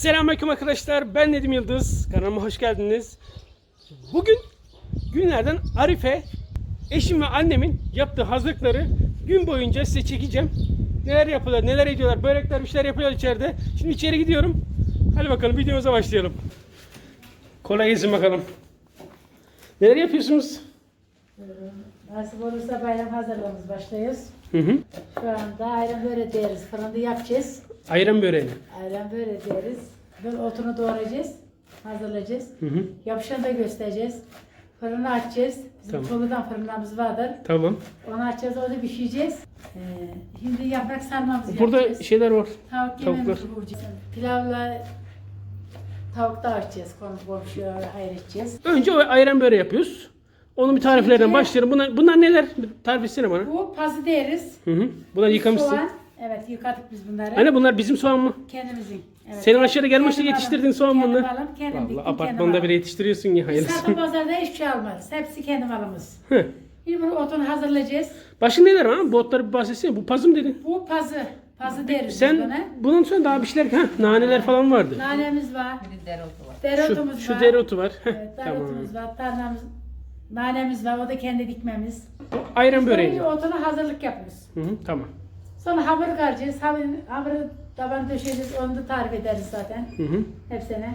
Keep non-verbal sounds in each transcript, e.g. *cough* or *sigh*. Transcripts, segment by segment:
Selamünaleyküm arkadaşlar. Ben Nedim Yıldız. Kanalıma hoş geldiniz. Bugün günlerden Arife, eşim ve annemin yaptığı hazırlıkları gün boyunca size çekeceğim. Neler yapıyorlar, neler ediyorlar, börekler, bir şeyler yapıyorlar içeride. Şimdi içeri gidiyorum. Hadi bakalım videomuza başlayalım. Kolay gelsin bakalım. Neler yapıyorsunuz? Nasip olursa bayram hazırlığımız başlıyoruz. Hı hı. Şu anda ayran böreği deriz. Fırında yapacağız. Ayran böreğini. Ayran böreği deriz. Böyle otunu doğrayacağız. Hazırlayacağız. Hı hı. Yapışını da göstereceğiz. Fırını açacağız. Bizim Tamam. Tolu'dan fırınımız vardır. Tamam. Onu açacağız, onu pişireceğiz. Ee, şimdi yaprak sarmamızı Burada yapacağız. şeyler var. Tavuk tavuklar. Pilavla tavuk da açacağız. Komşu komşuya hayır edeceğiz. Önce o ayran böreği yapıyoruz. Onun bir tariflerden Şimdi- başlayalım. Bunlar, bunlar neler? Tarif etsene bana. Bu pazı deriz. Hı hı. Bunlar yıkamışsın. Soğan. Evet yıkadık biz bunları. Anne bunlar bizim soğan mı? Kendimizin. Evet. Senin aşağıda gelmişti Kendim yetiştirdin alım. soğan Kendim bunlar. alım, kendim Vallahi diktim, apartmanda kendim bile alım. yetiştiriyorsun ya Biz hayırlısı. satın pazarda hiçbir şey almarız. Hepsi kendi malımız. Hı. Şimdi bunu otunu hazırlayacağız. Başka neler var? ha? Botları bir bahsetsene. Bu pazım dedin. Bu pazı. Pazı deriz biz Sen buna. bunun sonra daha bir şeyler, ha, naneler falan vardı. Nanemiz var. Bir de dereotu var. Şu, Dereotumuz şu var. dereotu var. Heh, Evet, tamam. dereotumuz var. Tarlamız, nanemiz var. O da kendi dikmemiz. Ayran böreği. Önce otuna hazırlık yapıyoruz. Hı hı, tamam. Sonra hamur karacağız. Hamur, hamuru taban döşeceğiz. Onu da tarif ederiz zaten. Hı hı. Hepsine.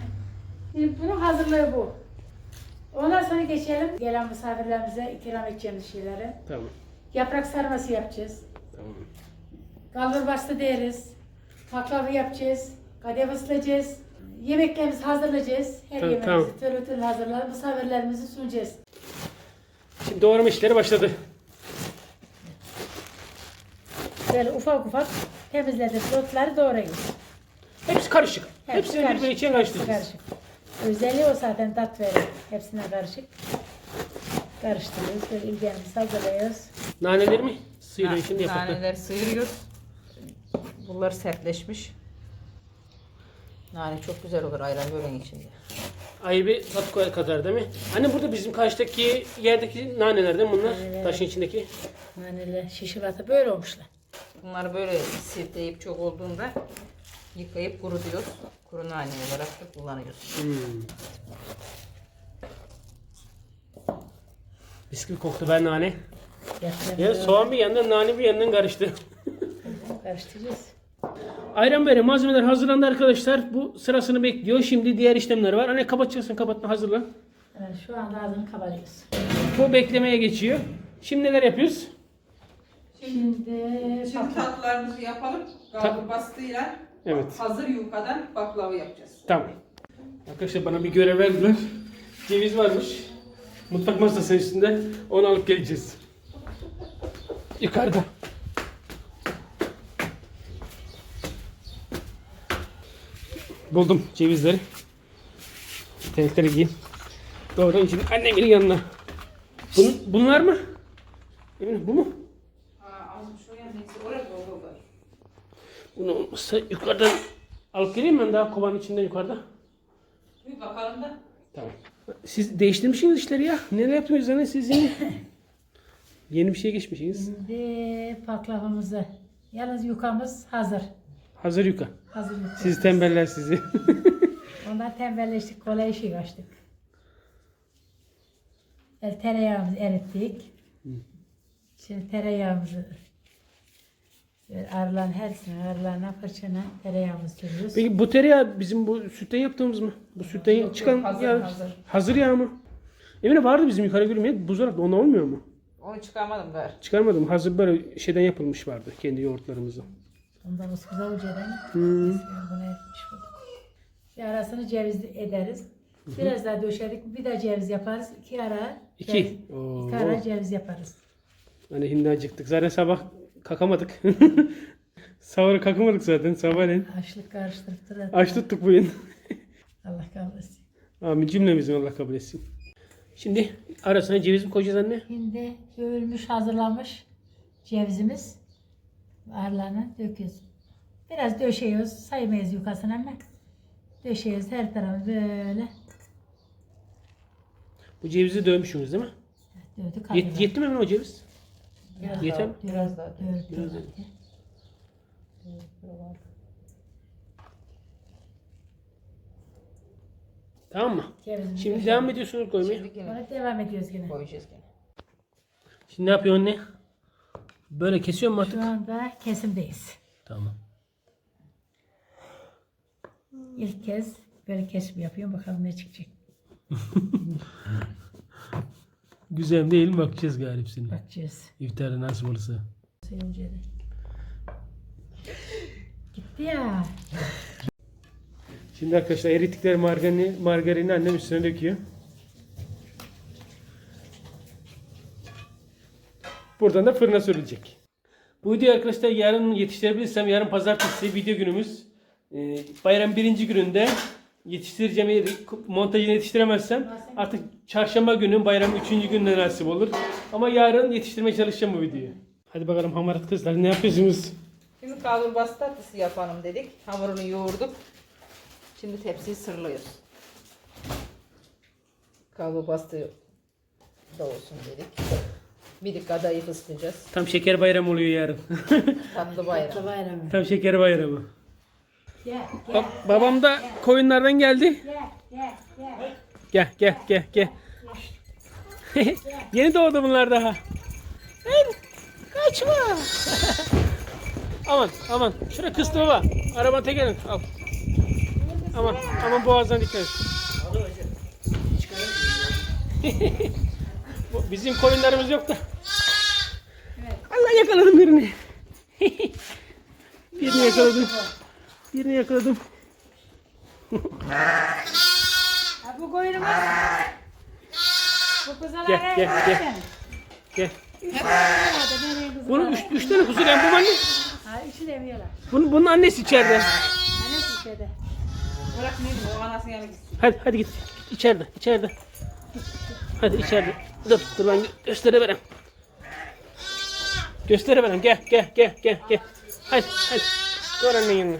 Şimdi bunun hazırlığı bu. Ondan sonra geçelim gelen misafirlerimize ikram edeceğimiz şeyleri. Tamam. Yaprak sarması yapacağız. Tamam. Kalbur bastı deriz. Baklava yapacağız. Kadayıf ıslayacağız. Yemeklerimizi hazırlayacağız. Her Tamam, yemeğimizi tamam. türlü türlü hazırlayıp misafirlerimizi sunacağız. Şimdi doğrama işleri başladı. Böyle ufak ufak temizledik. Otları doğrayız. Hepsi karışık. Hepsi Hepsini karışık. birbirine içine karıştıracağız. Karışık. Özelliği o zaten tat verir. Hepsine karışık. Karıştırıyoruz. Böyle ilgilerimizi hazırlıyoruz. Naneleri mi? Sıyırıyor şimdi yapalım. Naneleri sıyırıyoruz. Bunlar sertleşmiş. Nane çok güzel olur ayran böreğin içinde. Ayı bir tat koyar kadar değil mi? Anne burada bizim karşıdaki yerdeki naneler değil mi bunlar? Naneler. Taşın içindeki. Naneler, şişivatı böyle olmuşlar. Bunları böyle sirtleyip çok olduğunda yıkayıp kurutuyoruz. Kuru nane olarak da kullanıyoruz. Hmm. Gibi koktu ben nane. Ya şey soğan bir yandan nane bir yandan karıştı. *laughs* Karıştıracağız. Ayran böyle malzemeler hazırlandı arkadaşlar. Bu sırasını bekliyor. Şimdi diğer işlemler var. Anne kapatacaksın kapatma hazırla. Evet, şu anda ağzını kabarıyoruz. Bu beklemeye geçiyor. Şimdi neler yapıyoruz? Şimdi Şimdi tatlılarımızı yapalım. Kalbur bastığıyla Evet. hazır yufkadan baklava yapacağız. Tamam. Arkadaşlar bana bir görev verdiler. Ceviz varmış. Mutfak masasının üstünde. Onu alıp geleceğiz. Yukarıda. Buldum cevizleri. Tenkleri giyin. Doğru şimdi annemin yanına. Bun, bunlar mı? Emin bu mu? Aa, azmış o yan neyse oraya doğru var. Bunu olmazsa yukarıdan alıp geleyim ben daha kovanın içinde yukarıda. Bir bakalım da. Tamam. Siz değiştirmişsiniz işleri ya. Neler yaptınız anne siz yeni? *laughs* yeni bir şey geçmişsiniz. Şimdi baklavamızı. Yalnız yukamız hazır. Hazır yuka. Hazır yuka. Siz tembeller sizi. *laughs* Ondan tembelleştik, kolay işi kaçtık. El tereyağımızı erittik. Şimdi tereyağımızı böyle arılan hepsine, arılarına fırçana tereyağımızı sürüyoruz. Peki bu tereyağı bizim bu sütten yaptığımız mı? Bu sütten Yok, çıkan yok, hazır, yağ. hazır. Hazır yağ mı? Emine vardı bizim yukarı gülmeye buzdolapta onda olmuyor mu? Onu çıkarmadım ver. Çıkarmadım. Hazır böyle şeyden yapılmış vardı kendi yoğurtlarımızı. Ondan ıskıza ucadan Hmm. bunu etmiş bulduk. Bir arasını ceviz ederiz. Biraz daha döşedik, bir de ceviz yaparız. İki ara İki. ceviz, iki ara ceviz yaparız. Hani hindi acıktık. Zaten sabah kakamadık. *laughs* Sahura kakamadık zaten sabahleyin. Açlık karıştırıp durar. Aç tuttuk bugün. *laughs* Allah kabul etsin. Amin cümlemizin Allah kabul etsin. Şimdi arasına ceviz mi koyacağız anne? Şimdi dövülmüş, hazırlanmış cevizimiz arlarına döküyoruz. Biraz döşüyoruz, saymayız yukasını ama döşüyoruz her tarafı böyle Bu cevizi dövmüşsünüz değil mi? dövdük. Yet, yetti mi hemen o ceviz? Biraz Yeter daha, mi? biraz daha. Dövdük. Biraz daha. Tamam mı? Cevizimizi Şimdi devam ediyorsunuz koymaya. Şimdi Ona devam ediyoruz yine. koyacağız yine. Şimdi ne yapıyorsun anne? Böyle kesiyor mu artık? Şu anda kesimdeyiz. Tamam. İlk kez böyle kesim yapıyorum. Bakalım ne çıkacak. *laughs* Güzel mi değil mi bakacağız galiba senin. Bakacağız. İftarda nasıl olursa. De. Gitti ya. Şimdi arkadaşlar erittikleri margarini, margarini annem üstüne döküyor. Buradan da fırına sürülecek. Bu videoyu arkadaşlar yarın yetiştirebilirsem yarın pazartesi video günümüz. Ee, bayram birinci gününde yetiştireceğim yeri- montajını yetiştiremezsem artık çarşamba günü bayram üçüncü günde nasip olur. Ama yarın yetiştirmeye çalışacağım bu videoyu. Hadi bakalım hamarat kızlar ne yapıyorsunuz? Şimdi kavrulbası tatlısı yapalım dedik. Hamurunu yoğurduk. Şimdi tepsiyi sırlıyoruz. Kavrulbası da olsun dedik. Bir de kadayıf ısıtacağız. Tam şeker bayramı oluyor yarın. *laughs* Tatlı bayram. Tatlı bayramı. Tam şeker bayramı. Gel babam da koyunlardan geldi. Gel gel gel. Gel gel gel gel. Yeni doğdu bunlar daha. Hayır, kaçma. *laughs* aman aman. Şuraya kıstı baba. Araban tekerin. Al. Aman aman boğazdan dikkat et. *laughs* Bu Bizim koyunlarımız yok da. Allah yakaladım birini. *laughs* birini yakaladım. Birini yakaladım. Ha, bu koyunumuz. Bu kuzulara Gel, gel, gel. Gel. Bunu Bunun üç, üç tane kuzu yani bu anne. Ha, üçü de emiyorlar. Bunun, bunun annesi içeride. Annesi içeride. Bırakmayayım o anasının yanına gitsin. Hadi hadi git. İçeride, içeride. Hadi içeride. Dur, dur ben gö- gösterebilirim. Gösterebilirim. Gel, gel, gel, gel, gel. Hadi, hadi. Dur annenin yanına.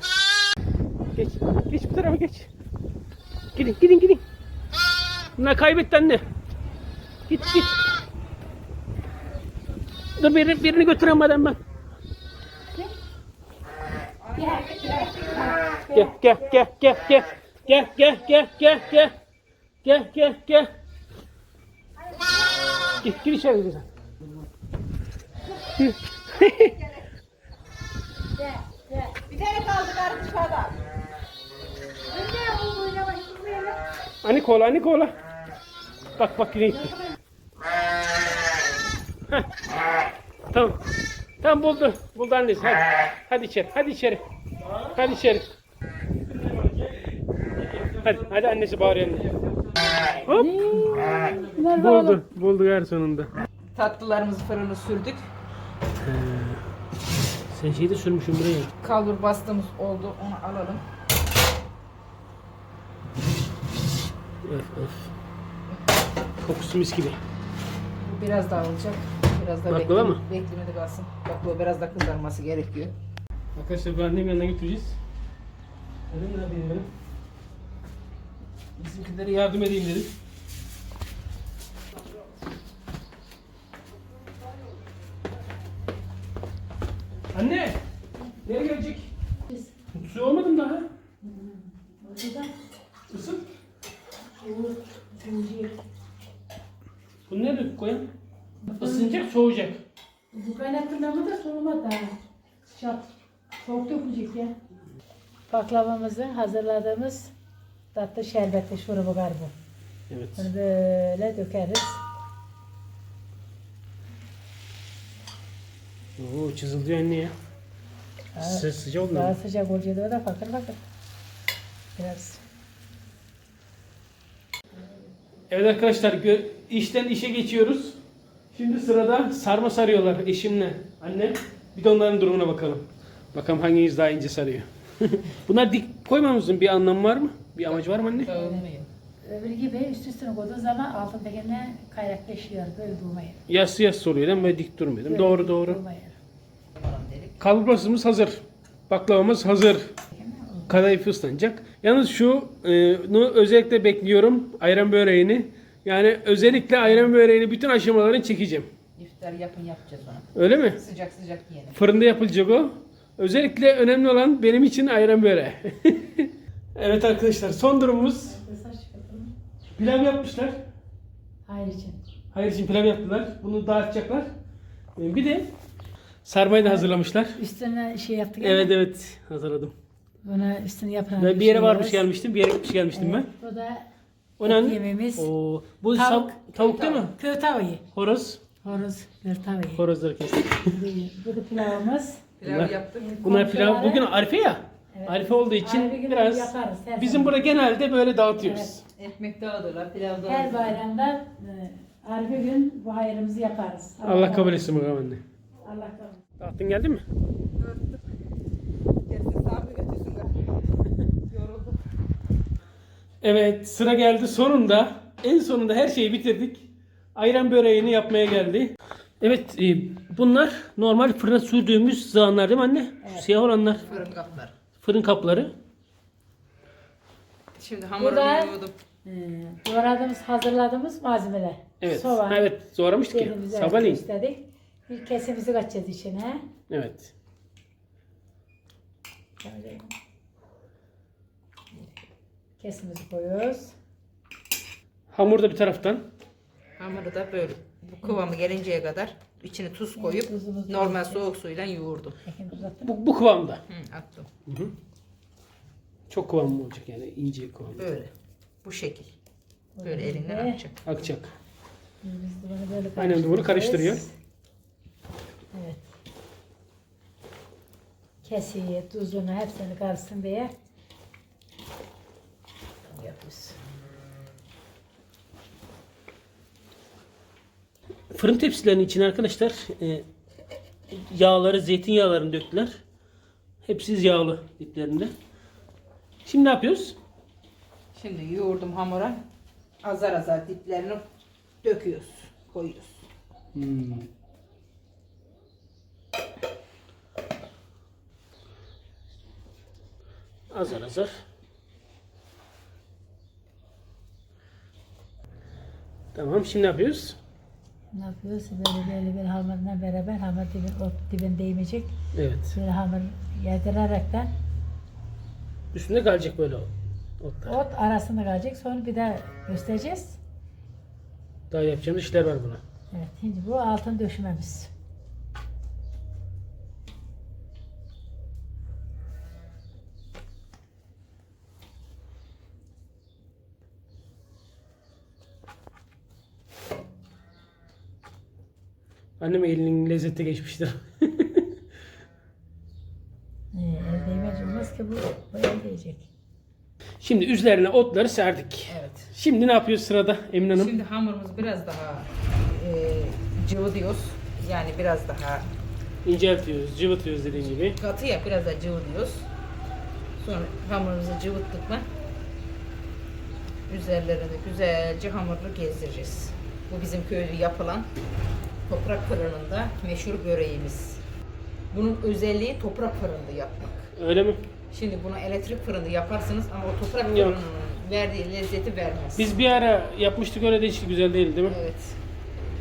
Geç, geç bu tarafa geç. Gidin, gidin, gidin. Bunlar kaybetti anne. Git, git. Dur birini, birini götüremeden ben. Gel gel. Gel gel gel gel gel. Gel gel gel gel gel. Gel gel. Gir, içeri güzel. *laughs* Bir tane kaldılar dışarıda. Önce Ani kola, ani kola. Bak bak yine gitti. Heh. Tamam. Tamam buldu. Buldu annesi. Hadi. Hadi içeri. Hadi içeri. Hadi içeri. Hadi, hadi annesi bağırıyor anne. Hop. Buldu. Buldu her sonunda. Tatlılarımızı fırını sürdük. Sen şeyi de sürmüşsün buraya. Kalbur bastığımız oldu. Onu alalım. Öf öf. Kokusu mis gibi. Biraz daha olacak. Biraz da Baklava bekle- mı? beklemede kalsın. Baklava biraz da kızarması gerekiyor. Arkadaşlar bu annemin yanına götüreceğiz. Dedim ne yapayım benim? Bizimkilere yardım edeyim dedim. Anne! Nereye gelecek? Su olmadı mı daha? Isıt. Bunu nereye koyayım? Isınacak, soğuyacak. Bu kaynattırmamı da soğuma daha. Sıcak. Soğuk dökülecek ya. Baklavamızı hazırladığımız tatlı şerbetli şurubu var bu. Evet. Bunu böyle dökeriz. Oo, çizildi anne ya. Sı sıcak oldu. Daha sıcak olacak da fakir fakir. Biraz. Evet arkadaşlar işten işe geçiyoruz. Şimdi sırada sarma sarıyorlar eşimle annem. Bir de onların durumuna bakalım. Bakalım hanginiz daha ince sarıyor. *laughs* Bunlar dik koymamızın bir anlamı var mı? Bir amacı var mı anne? Dağılmıyor. Öbür gibi üst üstüne koyduğun zaman altındakine kayakleşiyor. Böyle durmayın. Yassı yassı oluyor değil mi? Böyle dik durmuyor değil mi? Doğru doğru. Durmayın. Hazır. Baklavamız hazır. Kadayıf ıslanacak. Yalnız şu e, özellikle bekliyorum ayran böreğini. Yani özellikle ayran böreğini bütün aşamalarını çekeceğim. İftar yapın yapacağız onu. Öyle mi? Sıcak sıcak yiyelim. Fırında yapılacak o. Özellikle önemli olan benim için ayran böreği. *laughs* evet arkadaşlar son durumumuz. Pilav yapmışlar. Hayır için. Hayır için pilav yaptılar. Bunu dağıtacaklar. Ee, Bir de sarmayı da hazırlamışlar. Üstüne şey yaptık. Evet evet hazırladım. Buna üstüne Ben bir yere varmış gelmiştim. Bir yere gitmiş gelmiştim ben. Evet, Bu da O ne anne? yemeğimiz. Oo, bu Tavuk. tavuk, tavuk değil mi? kır tavayı. Horoz. Horoz, kır tavayı. Horozları kestik. *laughs* Bu da pilavımız. Pilav Bunlar- yaptık. Bunlar pilav. Bugün Arife ya. Evet. Arife olduğu için Arife biraz yaparız, her bizim zaman. burada genelde böyle dağıtıyoruz. Ekmek dağıdırlar, pilav Her dağıdırlar. bayramda e, Arife gün bu hayrımızı yaparız. Allah kabul etsin bakalım anne. Allah kabul etsin. Dağıttın geldin mi? Evet sıra geldi sonunda. En sonunda her şeyi bitirdik. Ayran böreğini yapmaya geldi. Evet e, bunlar normal fırına sürdüğümüz zağanlar değil mi anne? Şu Siyah olanlar. Fırın kaplar. Fırın kapları. Şimdi hamurunu da- yoğurdum. E, doğradığımız, hazırladığımız malzemeler. Evet. Soğan. Evet doğramıştık ya. Elimize Sabahleyin. istedik. Bir kesimizi kaçacağız içine. Evet. Böyle. Kesimizi koyuyoruz. Hamur da bir taraftan. Hamuru da böyle bu kıvamı gelinceye kadar içine tuz koyup tuzumuzu normal koyacağız. soğuk suyla yoğurdum. Uzattım. Bu, bu kıvamda. Hı, attım. Çok kıvamlı olacak yani ince kıvamlı. Böyle. Bu şekil. Böyle Böyle. elinden akacak. Akacak. Biz de bunu böyle Annem de bunu karıştırıyor. Evet. Kesiyi, tuzunu hepsini karışsın diye yapıyoruz. Fırın tepsilerinin içine arkadaşlar e, yağları, zeytinyağlarını döktüler. Hepsi yağlı diplerinde. Şimdi ne yapıyoruz? Şimdi yoğurdum hamura. Azar azar diplerini döküyoruz. Koyuyoruz. Hmm. Azar azar. Tamam şimdi ne yapıyoruz? Ne yapıyoruz? Böyle böyle bir hamurla beraber hamur dibin, ot dibin değmeyecek. Evet. Böyle hamur yedirerekten Üstünde kalacak böyle otlar. ot arasında kalacak. Sonra bir daha göstereceğiz. Daha yapacağımız işler var buna. Evet, şimdi bu altın döşümemiz. Annem elinin lezzeti geçmiştir. *laughs* Ee, el değmez olmaz ki bu, bu el değecek. Şimdi üzerine otları serdik. Evet. Şimdi ne yapıyoruz sırada Emine Hanım? Şimdi hamurumuz biraz daha e, cıvılıyoruz. Yani biraz daha İnceltiyoruz, cıvıtıyoruz dediğin gibi. katı ya biraz daha cıvılıyoruz. Sonra hamurumuzu cıvıttık mı üzerlerine güzelce hamurlu gezdireceğiz. Bu bizim köyde yapılan toprak fırınında meşhur böreğimiz. Bunun özelliği toprak fırında yapmak. Öyle mi? Şimdi bunu elektrik fırında yaparsınız ama o toprak Yok. fırının verdiği lezzeti vermez. Biz bir ara yapmıştık öyle de hiç güzel değil değil mi? Evet.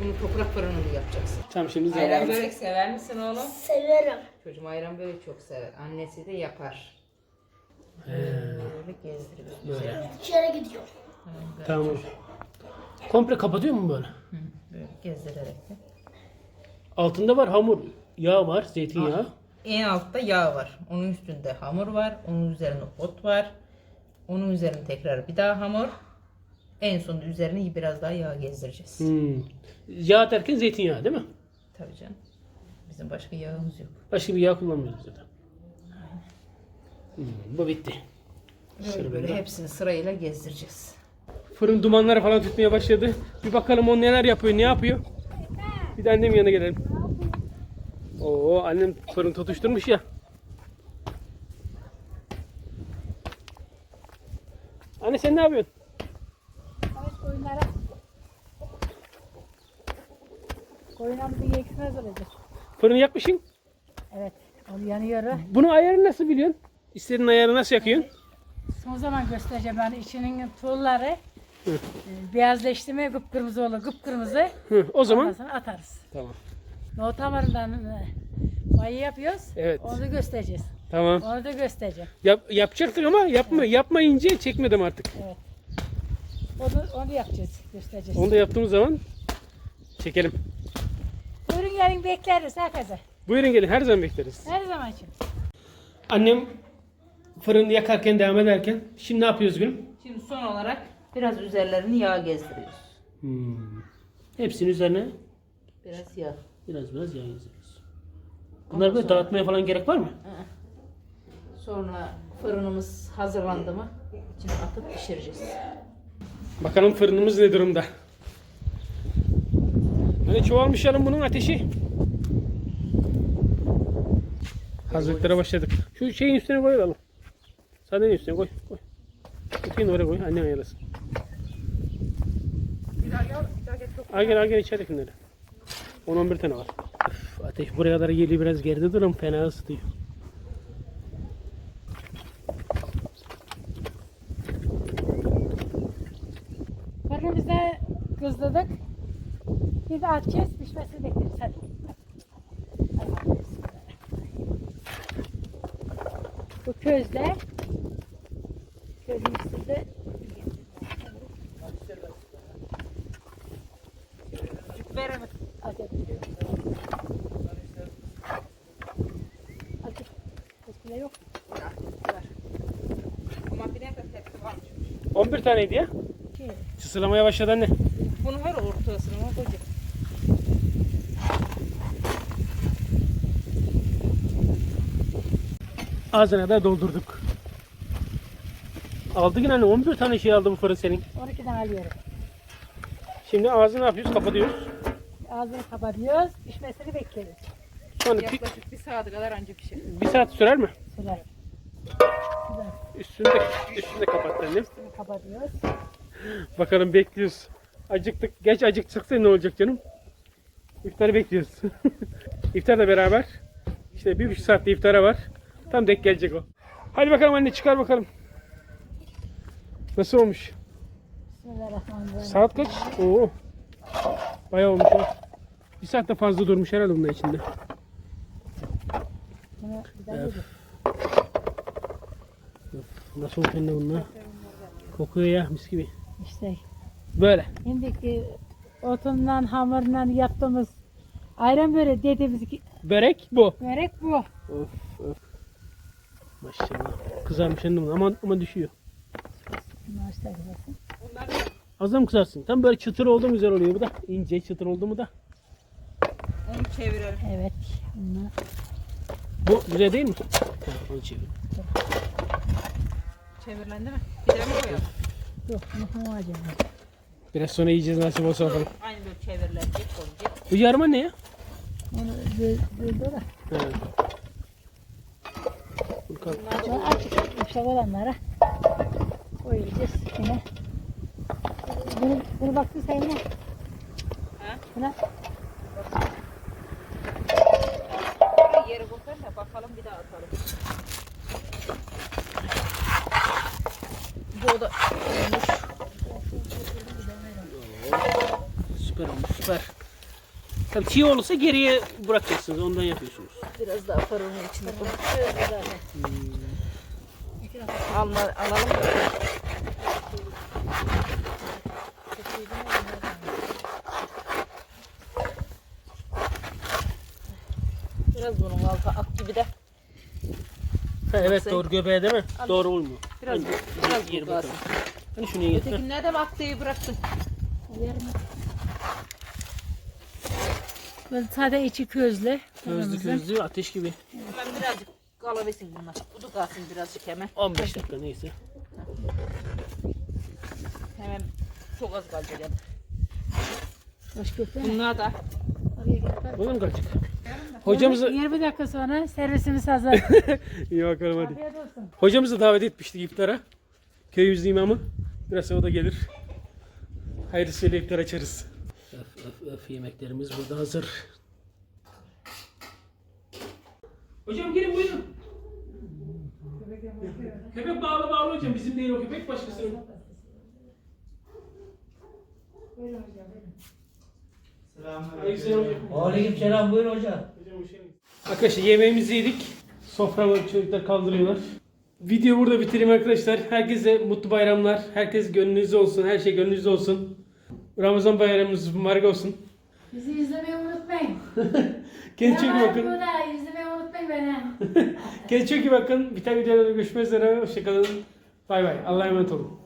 Bunu toprak fırınında yapacaksın. Tamam şimdi Ayran börek sever misin oğlum? Severim. Çocuğum ayran börek çok sever. Annesi de yapar. Böyle gezdiriyoruz güzel. İçeri gidiyorum. Tamam. Komple kapatıyor mu böyle? Hı, Böyle gezdirerek de. Altında var hamur, yağ var, zeytinyağı. En altta yağ var. Onun üstünde hamur var. Onun üzerine ot var. Onun üzerine tekrar bir daha hamur. En sonunda üzerine biraz daha yağ gezdireceğiz. Hmm. Yağ derken zeytinyağı değil mi? Tabii canım. Bizim başka yağımız yok. Başka bir yağ kullanmıyoruz zaten. Hmm, bu bitti. Böyle böyle hepsini sırayla gezdireceğiz. Fırın dumanları falan tutmaya başladı. Bir bakalım o neler yapıyor, ne yapıyor. Bir de annem yanına gelelim. Oo annem fırın tutuşturmuş ya. Anne sen ne yapıyorsun? Evet koyunlara. Koyunlarımızın yeksini hazırlayacağız. Fırını yakmışsın. Evet. Onu yanıyor. Bunun ayarını nasıl biliyorsun? İstediğin ayarı nasıl yakıyorsun? Son zaman göstereceğim yani içinin tuğulları beyazleşti mi kıpkırmızı olur kıpkırmızı. Hı, o Ondan zaman sonra atarız. tamam. Nohut hamurundan e, mayı yapıyoruz. Evet. Onu da göstereceğiz. Tamam. Onu da göstereceğim. Yap, yapacaktık ama yapma yapmayınca çekmedim artık. Evet. Onu, onu yapacağız, göstereceğiz. Onu da yaptığımız zaman çekelim. Buyurun gelin bekleriz herkese. Buyurun gelin her zaman bekleriz. Her zaman için. Annem fırını yakarken devam ederken şimdi ne yapıyoruz gülüm? Şimdi son olarak biraz üzerlerini yağ gezdiriyoruz. Hmm. Hepsinin üzerine Biraz yağ. biraz biraz yağ yazıyoruz. Bunları böyle dağıtmaya falan gerek var mı? Sonra fırınımız hazırlandı mı içine atıp pişireceğiz. Bakalım fırınımız ne durumda? Hani çoğalmış yanım bunun ateşi. Hazırlıklara başladık. Şu şeyin üstüne koyalım. Sandalyenin üstüne koy. koy. Ötekini oraya koy. Annen ayarlasın. Al gel al gel içeridekileri. 10-11 tane var. Üf, ateş buraya kadar geliyor biraz geride durun fena ısıtıyor. Fırınımızda kızdırdık. Şimdi açacağız, pişmesini bekleriz. Hadi. Bu közle közün üstünde Verelim. Acaba. Acaba. Eskile yok. Ama bir dakika tepsi varmış. 11 taneydi ya. Şey, Çısılamaya başladı anne. Bunu ver ortasına koyacak. Ağzına da doldurduk. Aldı yine anne 11 tane şey aldı bu fırın senin. 12'den alıyorum. Şimdi ağzını ne yapıyoruz? Kapatıyoruz. Ağzını kapatıyoruz, pişmesini bekleriz. Sonra pi- Yaklaşık bir saate kadar anca pişer. bir saat sürer mi? Sürer. Sürer. Üstünü de, üstünü de kapat annem. Kapatıyoruz. Bakalım bekliyoruz. Acıktık. Geç acıktık ne olacak canım? İftarı bekliyoruz. *laughs* İftarla beraber. İşte bir buçuk saatte iftara var. Tam denk gelecek o. Hadi bakalım anne çıkar bakalım. Nasıl olmuş? Bismillahirrahmanirrahim. Saat kaç? Oo. Bayağı olmuş ha. Bir saatte fazla durmuş herhalde bunun içinde. Bunu bir daha yedik. Nasıl anne bunlar? Kokuyor ya mis gibi. İşte Böyle. şimdiki otundan hamurundan yaptığımız ayran böyle dediğimiz ki Börek bu. börek bu. Of of. Maşallah. Kızarmış anne bunun. Aman aman düşüyor. Maaşlar güzelsin. Az da mı kızarsın? Tam böyle çıtır oldu mu güzel oluyor bu da. İnce çıtır oldu mu da. Onu çevirelim. Evet. Bunlar. Bu güzel değil mi? Ha, onu çevir. Çevirilendi mi? Bir de mi koyalım? Yok. Muhum acaba. Biraz sonra yiyeceğiz nasip olsa bakalım. Aynı böyle çevirilecek olacak. Bu yarma ne ya? Onu böldü da. Bunu kal- Bunu açık. Yumuşak olanlara koyacağız yine. Bunu, bunu baktın sen yine. Ha? Buna Buraya yeri koyalım da bakalım bir daha atalım. Bu da olmuş. Süper olmuş süper. Tabii çiğ olursa geriye bırakacaksınız. Ondan yapıyorsunuz. Biraz daha fırının içine koy. Alma, alalım da. Biraz bunun altı ak gibi de. Ha, evet Sen- doğru göbeğe değil mi? Al. Doğru olmuyor. Biraz, Hadi, biraz yer bu bakalım. kalsın. Hani şunu getir. Öteki nerede aktığı bıraktın? Yarım. Böyle sade içi közlü. Közlü közlü ateş gibi. Ben birazcık kalabesin bunlar. Bu da kalsın birazcık hemen. 15 dakika neyse. Hemen çok az kalacak yani. Köfte. Bunlar da mu kaçık? Hocamızı 20 dakika sonra servisimiz hazır. *laughs* iyi bakalım hadi. Afiyet olsun. Hocamızı davet etmiştik iftara. Köyümüzün imamı. Biraz sonra o da gelir. Hayırlısıyla iftar açarız. Öf öf yemeklerimiz burada hazır. Hocam gelin buyurun. Köpek bağlı bağlı hocam. Bizim değil o köpek başkasının. Aleykümselam hocam. Aleyküm selam buyur hocam. Hocam hoş geldiniz. Arkadaşlar yemeğimizi yedik. Sofraları çocuklar kaldırıyorlar. Videoyu burada bitireyim arkadaşlar. Herkese mutlu bayramlar. Herkes gönlünüzde olsun. Her şey gönlünüzde olsun. Ramazan bayramınız mübarek olsun. Bizi izlemeyi unutmayın. Kendinize çok iyi bakın. Burada izlemeyi unutmayın beni. Kendinize çok iyi bakın. Bir tane videoda görüşmek üzere. Hoşçakalın. Bay bay. Allah'a emanet olun.